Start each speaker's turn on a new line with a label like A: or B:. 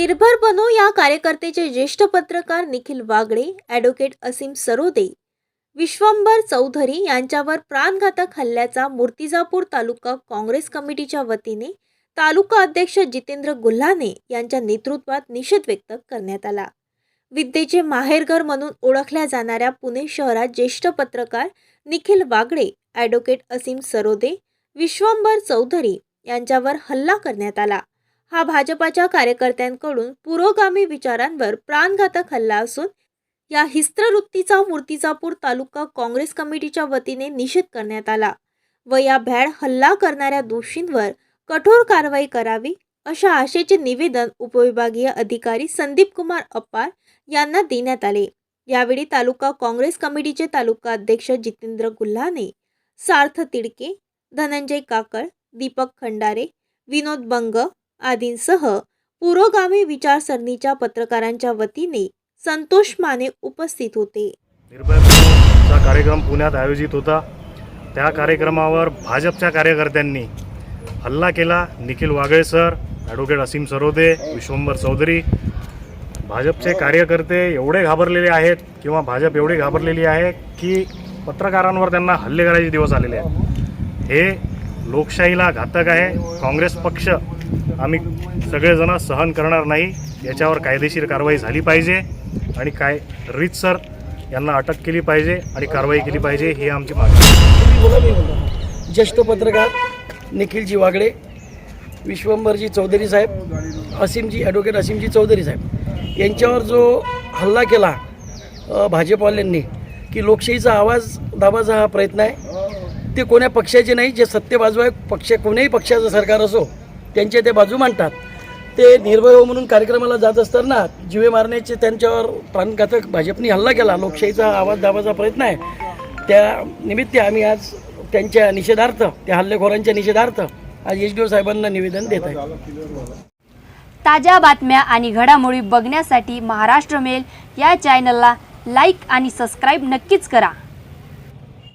A: निर्भर बनो या कार्यकर्त्याचे ज्येष्ठ पत्रकार निखिल वागडे ॲडव्होकेट असीम सरोदे विश्वंभर चौधरी यांच्यावर प्राणघातक हल्ल्याचा मूर्तिजापूर तालुका काँग्रेस कमिटीच्या वतीने तालुका अध्यक्ष जितेंद्र गुल्हाने यांच्या नेतृत्वात निषेध व्यक्त करण्यात आला. विद्येचे माहेरघर म्हणून ओळखल्या जाणाऱ्या पुणे शहरात ज्येष्ठ पत्रकार निखिल वागडे ॲडव्होकेट असीम सरोदे विश्वंभर चौधरी यांच्यावर हल्ला करण्यात आला. हा भाजपाच्या कार्यकर्त्यांकडून पुरोगामी विचारांवर प्राणघातक हल्ला असून या हिस्त्रवृत्तीचा मूर्तिजापूर तालुका काँग्रेस कमिटीच्या वतीने निषेध करण्यात आला व या भ्याड हल्ला करणाऱ्या दोषींवर कठोर कारवाई करावी अशा आशेचे निवेदन उपविभागीय अधिकारी संदीप कुमार अप्पार यांना देण्यात आले. यावेळी तालुका काँग्रेस कमिटीचे तालुका अध्यक्ष जितेंद्र गुल्हाने सार्थ तिडके धनंजय काकळ दीपक खंडारे विनोद बंग आदींसह पुरोगामी विचारसरणीच्या पत्रकारांच्या वतीने संतोष माने उपस्थित होते.
B: निर्भयचा कार्यक्रम पुण्यात आयोजित होता. त्या कार्यक्रमावर भाजपच्या कार्यकर्त्यांनी हल्ला केला. Nikhil Wagle sir advocate Asim Sarode Vishwambhar Chaudhari. भाजपचे कार्यकर्ते एवढे घाबरलेले आहेत किंवा भाजप एवढी घाबरलेली आहे की पत्रकारांवर त्यांना हल्ले करायचे दिवस आलेले आहेत. हे लोकशाहीला घातक आहे. काँग्रेस पक्ष आम्ही सगळेजण सहन करणार नाही. याच्यावर कायदेशीर कारवाई झाली पाहिजे. आणि काय रीतसर यांना अटक केली पाहिजे आणि कारवाई केली पाहिजे ही आमची मागणी
C: ज्येष्ठ पत्रकार निखिलजी वागळे विश्वंभरजी चौधरी साहेब असीमजी ॲडव्होकेट असीमजी चौधरी साहेब यांच्यावर जो हल्ला केला भाजपवाल्यांनी की लोकशाहीचा आवाज दाबाचा हा प्रयत्न आहे. ते कोण्या पक्षाचे नाही जे सत्य बाजू आहे पक्ष कोण्याही पक्षाचं सरकार असो त्यांच्या ते बाजू मांडतात. ते निर्भय हो म्हणून कार्यक्रमाला जात असताना जिवे मारण्याचे त्यांच्यावर प्राणघातक भाजपने हल्ला केला. लोकशाहीचा आवाज दाबाचा प्रयत्न आहे. त्या निमित्त आम्ही आज त्यांच्या निषेधार्थ त्या हल्लेखोरांच्या निषेधार्थ आज एच डी ओ साहेबांना निवेदन देत आहे.
D: ताज्या बातम्या आणि घडामोडी बघण्यासाठी महाराष्ट्र मेल या चॅनलला लाईक आणि सबस्क्राईब नक्कीच करा.